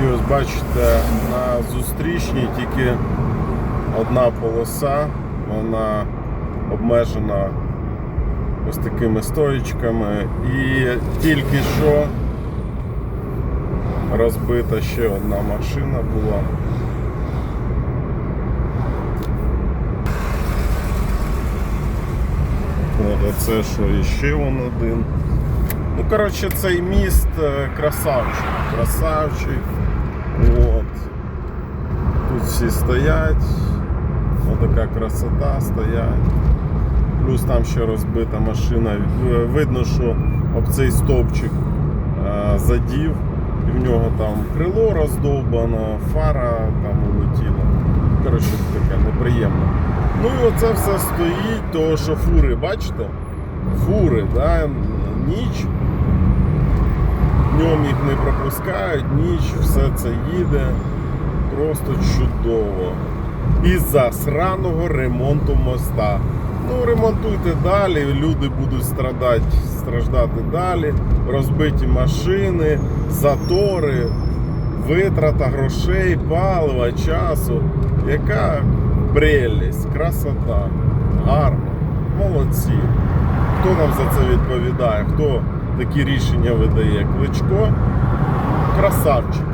І ось бачите, на зустрічній тільки одна полоса, вона обмежена ось такими стоїчками. І тільки що розбита ще одна машина була. А що, іще вон один. Ну, коротше, цей міст е, красавчик. Красавчик. От. Тут всі стоять. Отака красота стоять. Плюс там ще розбита машина. Видно, що об цей стовпчик е, задів. І в нього там крило роздовбано, фара там улетіла. Коротше, таке неприємно. Ну і оце все стоїть, того що фури, бачите? Фури, да? ніч. Днем їх не пропускають, ніч, все це їде. Просто чудово. Із-за сраного ремонту моста. Ну, ремонтуйте далі, люди будуть страдати, страждати далі. Розбиті машини, затори, витрата грошей, палива, часу. Яка прелість, красота, гарно, молодці. Хто нам за це відповідає? Хто такі рішення видає? Кличко? Красавчик.